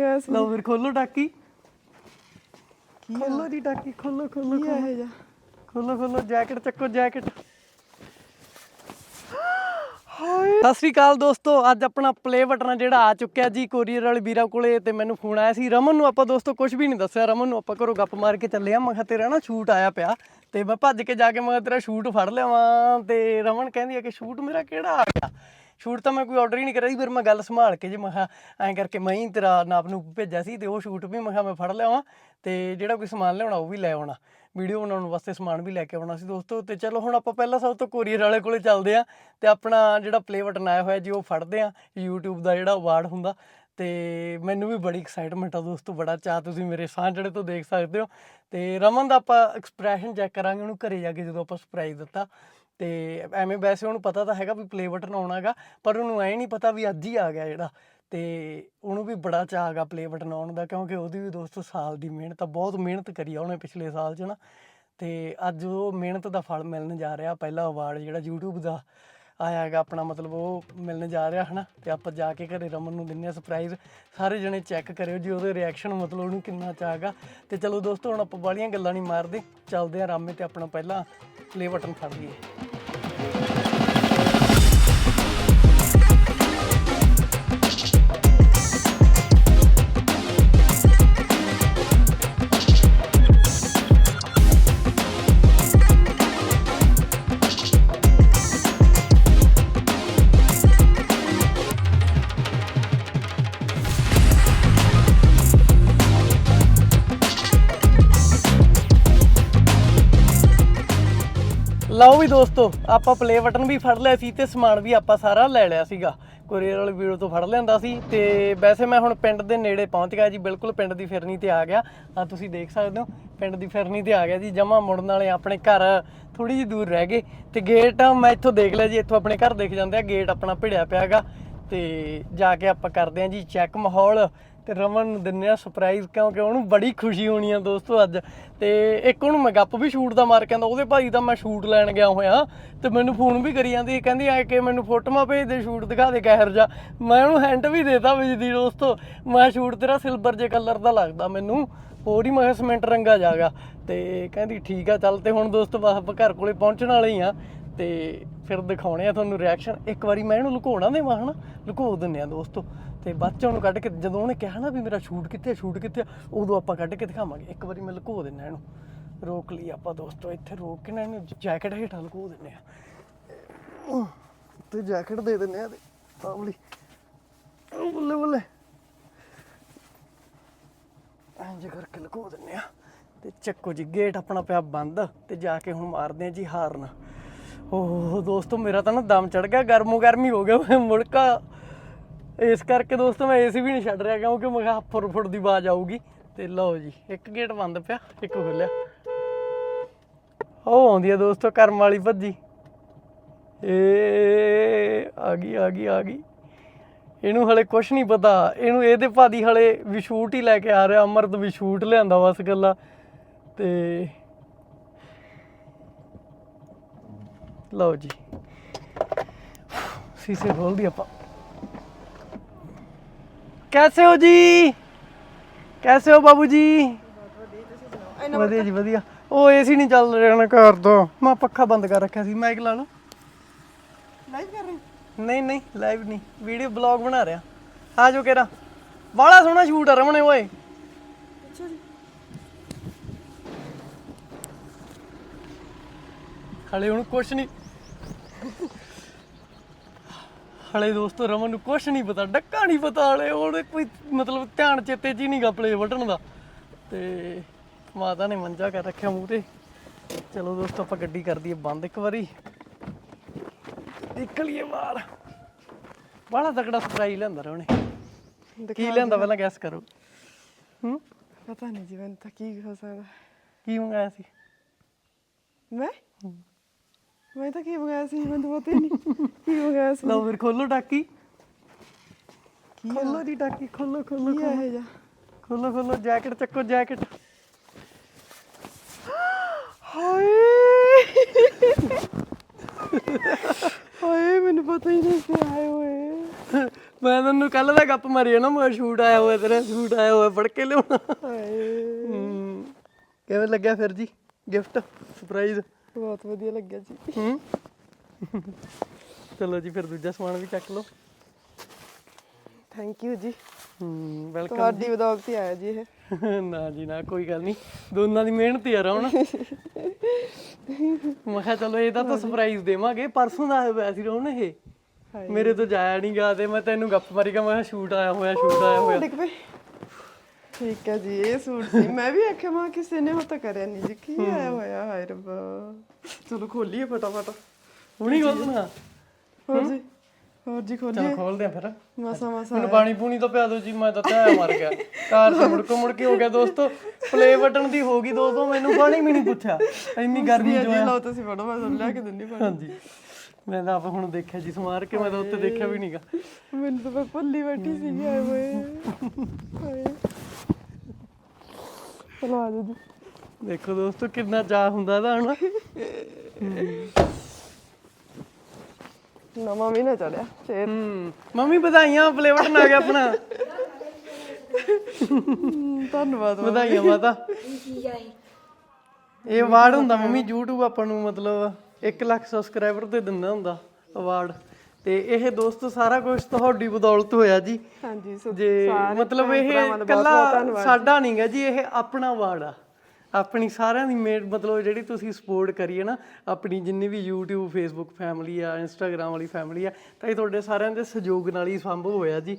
ਮੰਗਾਇਆ ਸੀ ਲਓ ਫਿਰ ਖੋਲੋ ਟਾਕੀ। ਖੋਲੋ ਦੀ ਟਾਕੀ ਖੋਲੋ ਖੋਲੋ ਕੀ ਇਹ ਜਾ ਖੋਲੋ ਖੋਲੋ ਜੈਕਟ ਚੱਕੋ ਜੈਕਟ। ਸਤਿ ਸ੍ਰੀ ਅਕਾਲ ਦੋਸਤੋ ਅੱਜ ਆਪਣਾ ਪਲੇ ਬਟਨ ਜਿਹੜਾ ਆ ਚੁੱਕਿਆ ਜੀ ਕੋਰੀਅਰ ਵਾਲੇ ਵੀਰਾਂ ਕੋਲੇ ਤੇ ਮੈਨੂੰ ਫੋਨ ਆਇਆ ਸੀ। ਰਮਨ ਨੂੰ ਆਪਾਂ ਦੋਸਤੋ ਕੁਝ ਵੀ ਨਹੀਂ ਦੱਸਿਆ। ਰਮਨ ਨੂੰ ਆਪਾਂ ਘਰੋਂ ਗੱਪ ਮਾਰ ਕੇ ਚੱਲੇ ਆ। ਮੈਂ ਕਿਹਾ ਤੇਰਾ ਨਾ ਸ਼ੂਟ ਆਇਆ ਪਿਆ ਤੇ ਮੈਂ ਭੱਜ ਕੇ ਜਾ ਕੇ ਮੈਂ ਕਿਹਾ ਤੇਰਾ ਸ਼ੂਟ ਫੜ ਲਿਆਵਾਂ ਤੇ ਰਮਨ ਕਹਿੰਦੀ ਆ ਕਿ ਸ਼ੂਟ ਮੇਰਾ ਕਿਹੜਾ ਆ ਗਿਆ? ਸ਼ੂਟ ਤਾਂ ਮੈਂ ਕੋਈ ਆਰਡਰ ਹੀ ਨਹੀਂ ਕਰਿਆ ਸੀ ਫਿਰ ਮੈਂ ਗੱਲ ਸੰਭਾਲ ਕੇ ਜੇ, ਮੈਂ ਕਿਹਾ ਐਂ ਕਰਕੇ ਮੈਂ ਹੀ ਤੇਰਾ ਨਾਪ ਨੂੰ ਭੇਜਿਆ ਸੀ ਤੇ ਉਹ ਸ਼ੂਟ ਵੀ ਮੈਂ ਕਿਹਾ ਮੈਂ ਫੜ ਲਿਆਵਾਂ ਤੇ ਜਿਹੜਾ ਕੋਈ ਸਮਾਨ ਲਿਆਉਣਾ ਉਹ ਵੀ ਲੈ ਆਉਣਾ। ਵੀਡੀਓ ਬਣਾਉਣ ਵਾਸਤੇ ਸਮਾਨ ਵੀ ਲੈ ਕੇ ਆਉਣਾ ਸੀ ਦੋਸਤੋ ਤੇ ਚਲੋ ਹੁਣ ਆਪਾਂ ਪਹਿਲਾਂ ਸਭ ਤੋਂ ਕੋਰੀਅਰ ਵਾਲੇ ਕੋਲੇ ਚੱਲਦੇ ਆ ਤੇ ਆਪਣਾ ਜਿਹੜਾ ਪਲੇ ਬਟਨ ਆਇਆ ਹੋਇਆ ਜੀ ਉਹ ਫੜਦੇ ਆ YouTube ਦਾ ਜਿਹੜਾ ਅਵਾਰਡ ਹੁੰਦਾ ਤੇ ਮੈਨੂੰ ਵੀ ਬੜੀ ਐਕਸਾਈਟਮੈਂਟ ਆ ਦੋਸਤੋ, ਬੜਾ ਚਾਹ ਤੁਸੀਂ ਮੇਰੇ ਸਾਹ ਜਿਹੜੇ ਤੋਂ ਦੇਖ ਸਕਦੇ ਹੋ ਤੇ ਰਮਨ ਦਾ ਆਪਾਂ ਐਕਸਪ੍ਰੈਸ਼ਨ ਚੈੱਕ ਕਰਾਂਗੇ, ਉਹਨੂੰ ਘਰੇ ਜਾ ਕੇ ਜਦੋਂ ਆਪਾਂ ਸਰਪ੍ਰਾਈਜ਼ ਦਿੱਤਾ ਤੇ ਐਵੇਂ ਵੈਸੇ ਉਹਨੂੰ ਪਤਾ ਤਾਂ ਹੈਗਾ ਵੀ ਪਲੇ ਬਟਨ ਆਉਣਾਗਾ ਪਰ ਉਹਨੂੰ ਐ ਨਹੀਂ ਪਤਾ ਵੀ ਅੱਜ ਹੀ ਆ ਗਿਆ ਜਿਹੜਾ ਤੇ ਉਹਨੂੰ ਵੀ ਬੜਾ ਚਾਅ ਹੈਗਾ ਪਲੇ ਬਟਨ ਆਉਣ ਦਾ, ਕਿਉਂਕਿ ਉਹਦੀ ਵੀ ਦੋਸਤੋ ਸਾਲ ਦੀ ਮਿਹਨਤ ਆ, ਬਹੁਤ ਮਿਹਨਤ ਕਰੀ ਆ ਉਹਨੇ ਪਿਛਲੇ ਸਾਲ 'ਚ ਨਾ ਤੇ ਅੱਜ ਉਹ ਮਿਹਨਤ ਦਾ ਫਲ ਮਿਲਣ ਜਾ ਰਿਹਾ, ਪਹਿਲਾ ਅਵਾਰਡ ਜਿਹੜਾ YouTube ਦਾ ਆਇਆ ਹੈਗਾ ਆਪਣਾ ਮਤਲਬ ਉਹ ਮਿਲਣ ਜਾ ਰਿਹਾ ਹਨਾ, ਤੇ ਆਪਾਂ ਜਾ ਕੇ ਘਰੇ ਰਮਨ ਨੂੰ ਦਿੰਨੇ ਆ ਸਰਪ੍ਰਾਈਜ਼ ਸਾਰੇ ਜਣੇ ਚੈੱਕ ਕਰਿਓ ਜੀ ਉਹਦੇ ਰਿਐਕਸ਼ਨ ਮਤਲਬ ਉਹਨੂੰ ਕਿੰਨਾ ਚਾਹਗਾ ਤੇ ਚਲੋ ਦੋਸਤੋ ਹੁਣ ਆਪਾਂ ਬਾਲੀਆਂ ਗੱਲਾਂ ਨਹੀਂ ਮਾਰਦੇ, ਚੱਲਦੇ ਆ ਰਾਮੇ ਤੇ ਆਪਣਾ ਪਹਿਲਾ ਪਲੇ ਬਟਨ ਫੜ ਲਈਏ। Thank you. ਲਓ ਵੀ ਦੋਸਤੋ, ਆਪਾਂ ਪਲੇ ਬਟਨ ਵੀ ਫੜ ਲਿਆ ਸੀ ਤੇ ਸਮਾਨ ਵੀ ਆਪਾਂ ਸਾਰਾ ਲੈ ਲਿਆ ਸੀਗਾ। ਕੋਰੀਅਰ ਵਾਲੇ ਵੀਡੀਓ ਤੋਂ ਫੜ ਲਿਆਂਦਾ ਸੀ ਤੇ ਵੈਸੇ ਮੈਂ ਹੁਣ ਪਿੰਡ ਦੇ ਨੇੜੇ ਪਹੁੰਚ ਗਿਆ ਜੀ, ਬਿਲਕੁਲ ਪਿੰਡ ਦੀ ਫਿਰਨੀ ਤੇ ਆ ਗਿਆ। ਆ ਤੁਸੀਂ ਦੇਖ ਸਕਦੇ ਹੋ, ਪਿੰਡ ਦੀ ਫਿਰਨੀ ਤੇ ਆ ਗਿਆ ਜੀ, ਜਮਾ ਮੁੜਨ ਵਾਲੇ ਆਪਣੇ ਘਰ ਥੋੜੀ ਜਿਹੀ ਦੂਰ ਰਹਿ ਗਏ। ਤੇ ਗੇਟ ਮੈਂ ਇੱਥੋਂ ਦੇਖ ਲਿਆ ਜੀ, ਇੱਥੋਂ ਆਪਣੇ ਘਰ ਦੇਖ ਜਾਂਦੇ ਆ ਗੇਟ ਆਪਣਾ ਭਿੜਿਆ ਪਿਆਗਾ ਤੇ ਜਾ ਕੇ ਆਪਾਂ ਕਰਦੇ ਆਂ ਜੀ ਚੈੱਕ ਮਾਹੌਲ। ਤੇ ਰਮਨ ਨੂੰ ਦਿੰਨੇ ਆ ਸਰਪ੍ਰਾਈਜ਼ ਕਿਉਂਕਿ ਉਹਨੂੰ ਬੜੀ ਖੁਸ਼ੀ ਹੋਣੀ ਆ ਦੋਸਤੋ ਅੱਜ। ਤੇ ਇੱਕ ਉਹਨੂੰ ਮੈਂ ਗੱਪ ਵੀ ਸ਼ੂਟ ਦਾ ਮਾਰ ਕਹਿੰਦਾ ਆਂਦਾ, ਉਹਦੇ ਭਾਈ ਦਾ ਮੈਂ ਸ਼ੂਟ ਲੈਣ ਗਿਆ ਹੋਇਆ ਤੇ ਮੈਨੂੰ ਫੋਨ ਵੀ ਕਰੀ ਜਾਂਦੀ, ਕਹਿੰਦੀ ਆ ਕਿ ਮੈਨੂੰ ਫੋਟੋਆਂ ਭੇਜ ਦੇ ਸ਼ੂਟ ਦਿਖਾ ਦੇ ਕਹਿਰ ਜਾ ਮੈਂ ਉਹਨੂੰ ਹੈਂਟ ਵੀ ਦੇਤਾ ਵੀ ਦੀ ਦੋਸਤੋ, ਮੈਂ ਸ਼ੂਟ ਤੇਰਾ ਸਿਲਵਰ ਜੇ ਕਲਰ ਦਾ ਲੱਗਦਾ ਮੈਨੂੰ, ਹੋਰ ਹੀ ਮੈਂ ਕਿਹਾ ਸੀਮੈਂਟ ਰੰਗਾ ਜਾਗਾ ਤੇ ਕਹਿੰਦੀ ਠੀਕ ਆ, ਚੱਲ ਤੇ ਹੁਣ ਦੋਸਤੋ ਬਸ ਆਪਾਂ ਘਰ ਕੋਲੇ ਪਹੁੰਚਣ ਵਾਲੇ ਹੀ ਆ। ਤੇ ਫਿਰ ਦਿਖਾਉਣੇ ਆ ਤੁਹਾਨੂੰ ਰਿਐਕਸ਼ਨ ਇੱਕ ਵਾਰੀ ਮੈਂ ਇਹਨੂੰ ਲੁਕਾਉਣਾ ਦੇਵਾਂ ਹਨਾ? ਲੁਕੋ ਦਿੰਨੇ ਆ ਦੋਸਤੋ। ਤੇ ਬਾਅਦ ਚ ਕੱਢ ਕੇ ਜਦੋਂ ਉਹਨੇ ਕਿਹਾ ਨਾ ਵੀ ਮੇਰਾ ਸ਼ੂਟ ਕਿੱਥੇ ਸ਼ੂਟ ਕਿੱਥੇ, ਉਦੋਂ ਆਪਾਂ ਕੱਢ ਕੇ ਦਿਖਾਵਾਂਗੇ। ਇੱਕ ਵਾਰੀ ਮੈਂ ਲੁਕੋ ਦਿੰਨਾ ਇਹਨੂੰ। ਰੋਕ ਲਈ ਆਪਾਂ ਦੋਸਤੋ, ਇੱਥੇ ਰੋਕ ਕੇ ਨਾ ਇਹਨੂੰ ਜੈਕਟ ਹੇਠਾਂ ਲੁਕੋ ਦਿੰਨੇ ਆ ਤੇ ਜੈਕਟ ਦੇ ਦਿੰਨੇ ਆ ਤੇ ਆਵਲੀ ਬੱਲੇ ਬੱਲੇ। ਇੰਜ ਕਰਕੇ ਲੁਕੋ ਦਿੰਨੇ ਆ ਤੇ ਚੱਕੋ ਜੀ ਗੇਟ ਆਪਣਾ ਪਿਆ ਬੰਦ ਤੇ ਜਾ ਕੇ ਹੁਣ ਮਾਰਦੇ ਆ ਜੀ ਹਾਰਨ। ਓਹ, ਦੋਸਤੋ ਮੇਰਾ ਤਾਂ ਨਾ ਦਮ ਚੜ ਗਿਆ ਗਰਮੋ ਗਰਮੀ ਹੋ ਗਿਆ ਮੈਂ ਮੁੜਕਾ ਇਸ ਕਰਕੇ ਦੋਸਤੋ ਮੈਂ ਏਸੀ ਵੀ ਨਹੀਂ ਛੱਡ ਰਿਹਾ ਕਿਉਂਕਿ ਮੈਂ ਕਿਹਾ ਫੁਰ ਫੁਰ ਦੀ ਆਵਾਜ਼ ਆਊਗੀ। ਤੇ ਲਓ ਜੀ, ਇੱਕ ਗੇਟ ਬੰਦ ਪਿਆ, ਇੱਕ ਖੁੱਲਿਆ ਉਹ ਆਉਂਦੀ ਆ ਦੋਸਤੋ, ਕਰਮ ਵਾਲੀ ਭੱਜੀ। ਏ, ਆ ਗਈ ਆ ਗਈ ਆ ਗਈ। ਇਹਨੂੰ ਹਲੇ ਕੁਝ ਨਹੀਂ ਪਤਾ। ਇਹਨੂੰ ਇਹਦੇ ਭਾਦੀ ਹਲੇ ਵੀ ਸ਼ੂਟ ਹੀ ਲੈ ਕੇ ਆ ਰਿਹਾ, ਅਮਰਤ ਵੀ ਸ਼ੂਟ ਲਿਆਂਦਾ ਬਸ ਗੱਲਾਂ ਤੇ ਲਓ ਜੀ। ਸੀਸੇ ਖੋਲ ਦੀ ਆਪਾਂ। ਕੈਸੇ ਹੋ ਜੀ? ਕੈਸੇ ਹੋ ਬਾਬੂ ਜੀ? ਵਧੀਆ ਜੀ ਵਧੀਆ। ਉਹ ਏਸੀ ਨਹੀਂ ਚੱਲ ਰਿਹਾ ਨਾ ਘਰ ਤੋਂ। ਮੈਂ ਪੱਖਾ ਬੰਦ ਕਰ ਰੱਖਿਆ ਸੀ ਮਾਈਕ ਲਾ ਲਓ। ਲਾਈਵ ਕਰ ਰਹੇ ਨਹੀਂ ਨਹੀਂ ਲਾਈਵ ਨਹੀਂ। ਵੀਡੀਓ ਬਲੌਗ ਬਣਾ ਰਿਹਾ। ਆ ਜੋ ਕਿਹੜਾ। ਬਾਲਾ ਸੋਹਣਾ ਸ਼ੂਟ ਆ ਰਮਣੇ ਓਏ। ਅੱਛਾ ਜੀ। ਹਲੇ ਕੁਛ ਨਹੀਂ। ਹਲੇ ਦੋਸਤੋ ਰਮਨ ਨੂੰ ਕੁਛ ਨਹੀਂ ਪਤਾ ਡੱਕਾ ਨਹੀਂ ਪਤਾ ਹਲੇ ਉਹਦੇ ਕੋਈ ਮਤਲਬ ਧਿਆਨ ਚੇਤੇ 'ਚ ਹੀ ਨਹੀਂਗਾ ਪਲੇ ਬਟਨ ਦਾ। ਤੇ ਮਾਤਾ ਨੇ ਮੰਜਾ ਕਰ ਰੱਖਿਆ ਮੂੰਹ ਤੇ। ਚਲੋ ਦੋਸਤੋ ਆਪਾਂ ਗੱਡੀ ਕਰ ਦਈਏ ਬੰਦ ਇੱਕ ਵਾਰੀ। ਨਿਕਲੀਏ ਬਾਹਰ ਬੜਾ ਤਕੜਾ ਸਰਪ੍ਰਾਈਜ਼ ਲਿਆਂਦਾ ਰੇ ਉਹਨੇ ਕੀ ਲਿਆਂਦਾ ਪਹਿਲਾਂ ਗੈਸ ਕਰੋ। ਹੂੰ? ਪਤਾ ਨਹੀਂ ਜੀ ਮੈਨੂੰ ਤਾਂ ਕੀ ਹੋ ਸਕਦਾ। ਕੀ ਮੰਗਾਇਆ ਸੀ? ਮੈਂ? ਮੈਂ ਤਾਂ ਕੀ ਮੰਗਾਇਆ ਸੀ ਮੈਨੂੰ ਪਤਾ ਹੀ ਨਹੀਂ ਕੀ ਮੰਗਾਇਆ ਸੀ। ਲਓ ਫਿਰ ਖੋਲੋ ਟਾਕੀ ਖੋਲੋ ਦੀ ਟਾਕੀ ਖੋਲੋ ਖੋਲੋ ਕੀ ਇਹ ਜਾ? ਖੋਲੋ ਖੋਲੋ ਜੈਕਟ ਚੱਕੋ ਜੈਕਟ। ਹਾਏ! ਹਾਏ ਮੈਨੂੰ ਪਤਾ ਹੀ ਨਹੀਂ ਸੀ ਆਏ ਹੋਏ। ਮੈਂ ਤੈਨੂੰ ਕੱਲ ਦਾ ਗੱਪ ਮਾਰੀ ਨਾ ਮੈਂ ਸ਼ੂਟ ਆਇਆ ਹੋਇਆ ਤੇਰਾ ਸ਼ੂਟ ਆਇਆ ਹੋਇਆ ਫੜ ਕੇ ਲਿਆਉਣਾ। ਹਾਏ। ਕਿਵੇਂ ਲੱਗਿਆ ਫਿਰ ਜੀ? ਗਿਫਟ? ਸਰਪ੍ਰਾਈਜ਼ ਬਹੁਤ ਵਧੀਆ ਲੱਗਿਆ ਜੀ। ਹੂੰ? ਚਲੋ ਜੀ ਫਿਰ ਦੂਜਾ ਸਮਾਨ ਵੀ ਚੱਕ ਲਓ। ਥੈਂਕ ਯੂ ਜੀ। ਹੂੰ ਵੈਲਕਮ ਤੁਹਾਡੀ ਬਦੌਲਤ ਹੀ ਆਇਆ ਜੀ ਇਹ। ਨਾ ਜੀ ਨਾ ਕੋਈ ਗੱਲ ਨਹੀਂ। ਦੋਨਾਂ ਦੀ ਮਿਹਨਤ ਹੀ ਆ ਰੌਣ। ਮੈਂ ਕਿਹਾ ਚਲੋ ਇਹਦਾ ਤਾਂ ਸਰਪ੍ਰਾਈਜ਼ ਦੇਵਾਂਗੇ। ਪਰਸੋਂ ਦਾ ਆਇਆ ਹੋਇਆ ਸੀ ਰੌਣ ਇਹ। ਹਾਏ ਮੇਰੇ ਤੋਂ ਜਾਇਆ ਨਹੀਂ ਗਾ ਤੇ ਮੈਂ ਤੈਨੂੰ ਗੱਪ ਮਾਰੀ ਗਾ ਮੈਂ ਕਿਹਾ ਸ਼ੂਟ ਆਇਆ ਹੋਇਆ ਸ਼ੂਟ ਆਇਆ ਹੋਇਆ। ਡਿੱਗ ਪਏ ਠੀਕ ਹੈ ਜੀ ਇਹ ਸੂਟ ਸੀ। ਮੈਂ ਵੀ ਆਖਿਆ ਮਾਂ ਕਿਸੇ ਨੇ ਉਹ ਤਾਂ ਕਰਿਆ ਨਹੀਂ ਜੀ। ਕੀ ਆਇਆ ਹੋਇਆ ਹਾਏ ਰੱਬਾ। ਚਲੋ ਖੋਲੀਏ ਫਟਾਫਟ। ਹੁਣੀ ਖੋਲਣਾ? ਹੋਰ ਜੀ ਹੋਰ ਜੀ ਚਲ ਖੋਲੀਏ ਖੋਲਦੇ ਆ ਫਿਰ। ਮਸਾ ਮਸਾ। ਮੈਨੂੰ ਪਾਣੀ ਪੂਣੀ ਤੋਂ ਪਿਆ ਦਿਓ ਜੀ ਮੈਂ ਤਾਂ ਤੈ ਮਰ ਗਿਆ। ਕਾਰ ਤੋਂ ਮੁੜ ਕੇ ਮੁੜ ਕੇ ਹੋ ਗਿਆ ਦੋਸਤੋ। ਪਲੇ ਬਟਨ ਦੀ ਹੋ ਗਈ ਦੋਸਤੋ ਮੈਨੂੰ ਪਾਣੀ ਵੀ ਨਹੀਂ ਪੁੱਛਿਆ। ਇੰਨੀ ਗਰਮੀ ਜੀ ਜੋ ਹੈ ਲਓ ਤੁਸੀਂ ਫੜੋ ਮੈਂ ਤੁਹਾਨੂੰ ਲਿਆ ਕੇ ਦਿੰਦੀ ਪਾਣੀ। ਹਾਂਜੀ। ਮੈਂ ਤਾਂ ਆਪ ਹੁਣ ਦੇਖਿਆ ਜੀ ਸਮਾਰ ਕੇ ਮੈਂ ਤਾਂ ਉੱਤੇ ਦੇਖਿਆ ਵੀ ਨਹੀਂਗਾ ਮੈਨੂੰ ਤਾਂ ਮੈਂ ਭੁੱਲੀ ਬੈਠੀ ਸੀ ਆਏ ਹੋਏ। ਹਾਏ। ਚਲੋ ਆ ਜਾਓ ਜੀ। ਦੇਖੋ ਦੋਸਤੋ ਕਿੰਨਾ ਚਾਹ ਹੁੰਦਾ ਇਹਦਾ ਹੁਣ ਨਵਾਂ ਵੀ ਨਾ ਚੜਿਆ ਫੇਰ। ਹੂੰ ਮੰਮੀ ਵਧਾਈਆਂ ਬਟਨ ਆ ਗਿਆ ਆਪਣਾ। ਹਮ, ਧੰਨਵਾਦ ਵਧਾਈਆਂ ਮਾਤਾ। ਇਹ ਅਵਾਰਡ ਹੁੰਦਾ ਮੰਮੀ YouTube ਆਪਾਂ ਨੂੰ ਮਤਲਬ। 1 ਲੱਖ ਸਬਸਕ੍ਰਾਈਬਰ ਤੇ ਦਿੰਦਾ ਹੁੰਦਾ ਅਵਾਰਡ ਤੇ ਇਹ ਦੋਸਤੋ ਸਾਰਾ ਕੁਝ ਤੁਹਾਡੀ ਬਦੌਲਤ ਹੋਇਆ ਜੀ। ਹਾਂਜੀ ਸੋ ਜੇ ਸਾਰੇ ਮਤਲਬ ਇਹ ਕੱਲਾ ਸਾਡਾ ਨਹੀਂਗਾ ਜੀ ਇਹ ਆਪਣਾ ਅਵਾਰਡ ਆ। ਆਪਣੀ ਸਾਰਿਆਂ ਦੀ ਮੇਡ ਮਤਲਬ ਜਿਹੜੀ ਤੁਸੀਂ ਸਪੋਰਟ ਕਰੀਏ ਨਾ ਆਪਣੀ ਜਿੰਨੀ ਵੀ YouTube Facebook ਫੈਮਿਲੀ ਆ Instagram ਵਾਲੀ ਫੈਮਿਲੀ ਆ ਤਾਂ ਇਹ ਤੁਹਾਡੇ ਸਾਰਿਆਂ ਦੇ ਸਹਿਯੋਗ ਨਾਲ ਹੀ ਸੰਭਵ ਹੋਇਆ ਜੀ।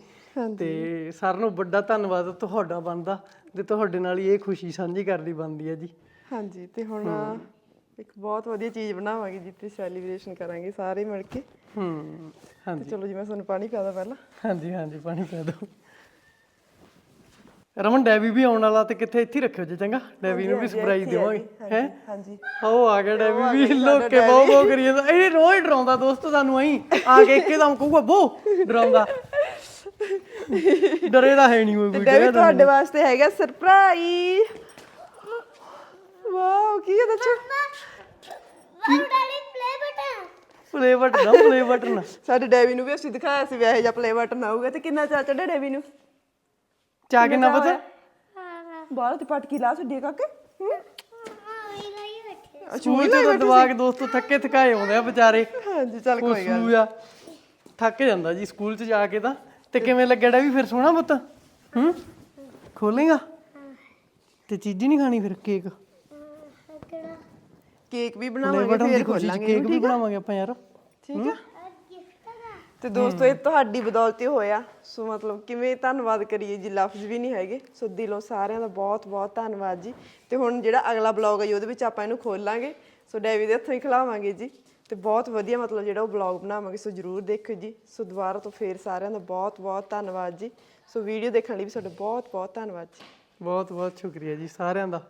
ਤੇ ਸਾਰਿਆਂ ਨੂੰ ਵੱਡਾ ਧੰਨਵਾਦ ਤੁਹਾਡਾ ਬਣਦਾ ਤੇ ਤੁਹਾਡੇ ਨਾਲ ਹੀ ਇਹ ਖੁਸ਼ੀ ਸਾਂਝੀ ਕਰਨੀ ਬਣਦੀ ਹੈ ਜੀ। ਹਾਂਜੀ ਤੇ ਹੁਣ ਇੱਕ ਬਹੁਤ ਵਧੀਆ ਚੀਜ਼ ਬਣਾਵਾਂਗੇ ਜਿੱਥੇ ਸੈਲੀਬ੍ਰੇਸ਼ਨ ਕਰਾਂਗੇ ਸਾਰੇ ਮਿਲ ਕੇ। ਹੂੰ ਤੇ ਹਾਂਜੀ ਚਲੋ ਜੀ ਮੈਂ ਤੁਹਾਨੂੰ ਪਾਣੀ ਪਿਆਦਾ ਪਹਿਲਾਂ। ਹਾਂਜੀ ਹਾਂਜੀ ਪਾਣੀ ਪੈ ਦਿਓ। ਰਮਨ ਡੈਵੀ ਵੀ ਆਉਣ ਵਾਲਾ ਤੇ ਕਿੱਥੇ? ਇੱਥੇ ਹੀ ਰੱਖਿਓ ਜੀ ਚੰਗਾ? ਡੈਵੀ ਨੂੰ ਵੀ ਸਰਪ੍ਰਾਈਜ਼ ਦੇਵਾਂਗੇ ਹੈ? ਹਾਂਜੀ ਉਹ ਆ ਗਿਆ ਡੈਵੀ ਵੀ ਲੋਕੇ ਬਹੁ ਬਹੁ ਕਰੀ ਜਾਂਦਾ। ਇਹ ਰੋਜ਼ ਡਰਾਉਂਦਾ ਦੋਸਤ ਸਾਨੂੰ ਅਹੀਂ ਆ ਕੇ ਇੱਕਦਮ ਕਹੂਗਾ ਬੋ ਡਰਾਉਂਦਾ। ਡਰੇ ਦਾ ਹੈ ਨਹੀਂ ਕੋਈ ਕੋਈ ਡੈਵੀ ਤੁਹਾਡੇ ਵਾਸਤੇ ਹੈਗਾ ਸਰਪ੍ਰਾਈਜ਼ ਵਾਓ ਕੀ ਹੈ ਦੱਸੋ? ਪਲੇ ਬਟਨ ਨਾ ਪਲੇ ਬਟਨ ਸਾਡੇ ਡੈਵੀ ਨੂੰ ਵੀ ਅਸੀਂ ਦਿਖਾਇਆ ਸੀ ਵਿਆਹ ਜਿਹਾ ਪਲੇ ਬਟਨ ਆਊਗਾ। ਤੇ ਕਿੰਨਾ ਚਾ ਚੜਿਆ ਡੈਵੀ ਨੂੰ? ਚਾ ਕੇ ਨਾ ਪਤਾ? ਬਾਹਰ ਤੇ ਪਟਕੀ ਲਾ ਛੱਡੀ ਕਾਕੇ। ਹੂੰ? ਸਕੂਲ ਚ ਤਾਂ ਦਵਾ ਕੇ ਦੋਸਤੋ ਥੱਕੇ ਥਕਾਏ ਆਉਂਦੇ ਆ ਵਿਚਾਰੇ। ਹਾਂਜੀ ਚੱਲ ਕੋਈ ਗੱਲ ਸੂ ਆ ਥੱਕ ਜਾਂਦਾ ਜੀ ਸਕੂਲ ਚ ਜਾ ਕੇ ਤਾਂ। ਤੇ ਕਿਵੇਂ ਲੱਗਿਆ ਡੈਵੀ ਫਿਰ ਸੋਹਣਾ ਪੁੱਤ? ਹੂੰ? ਖੋਲੇਗਾ? ਤੇ ਚੀਜ਼ ਹੀ ਨਹੀਂ ਖਾਣੀ ਫਿਰ ਕੇਕ? ਕੇਕ ਵੀ ਬਣਾਵਾਂਗੇ ਬਟਨ ਦੀ ਫੇਰ ਖੋਲਾਂਗੇ ਕੇਕ ਵੀ ਬਣਾਵਾਂਗੇ ਆਪਾਂ ਯਾਰ। ਠੀਕ ਆ? ਤੇ ਦੋਸਤੋ ਇਹ ਤੁਹਾਡੀ ਬਦੌਲਤ ਹੀ ਹੋਇਆ। ਸੋ ਮਤਲਬ ਕਿਵੇਂ ਧੰਨਵਾਦ ਕਰੀਏ ਜੀ ਲਫ਼ਜ਼ ਵੀ ਨਹੀਂ ਹੈਗੇ। ਸੋ ਦਿਲੋਂ ਸਾਰਿਆਂ ਦਾ ਬਹੁਤ ਬਹੁਤ ਧੰਨਵਾਦ ਜੀ। ਤੇ ਹੁਣ ਜਿਹੜਾ ਅਗਲਾ ਬਲੌਗ ਹੈ ਜੀ ਉਹਦੇ ਵਿੱਚ ਆਪਾਂ ਇਹਨੂੰ ਖੋਲਾਂਗੇ। ਸੋ ਡੈਵੀ ਦੇ ਹੱਥੋਂ ਹੀ ਖਿਲਾਵਾਂਗੇ ਜੀ। ਤੇ ਬਹੁਤ ਵਧੀਆ ਮਤਲਬ ਜਿਹੜਾ ਉਹ ਬਲੌਗ ਬਣਾਵਾਂਗੇ ਸੋ ਜਰੂਰ ਦੇਖਿਓ ਜੀ। ਸੋ ਦੁਬਾਰਾ ਤੋਂ ਫੇਰ ਸਾਰਿਆਂ ਦਾ ਬਹੁਤ ਬਹੁਤ ਧੰਨਵਾਦ ਜੀ। ਸੋ ਵੀਡੀਓ ਦੇਖਣ ਲਈ ਵੀ ਤੁਹਾਡਾ ਬਹੁਤ ਬਹੁਤ ਧੰਨਵਾਦ ਜੀ। ਬਹੁਤ ਬਹੁਤ ਸ਼ੁਕਰੀਆ ਜੀ ਸਾਰਿਆਂ ਦਾ।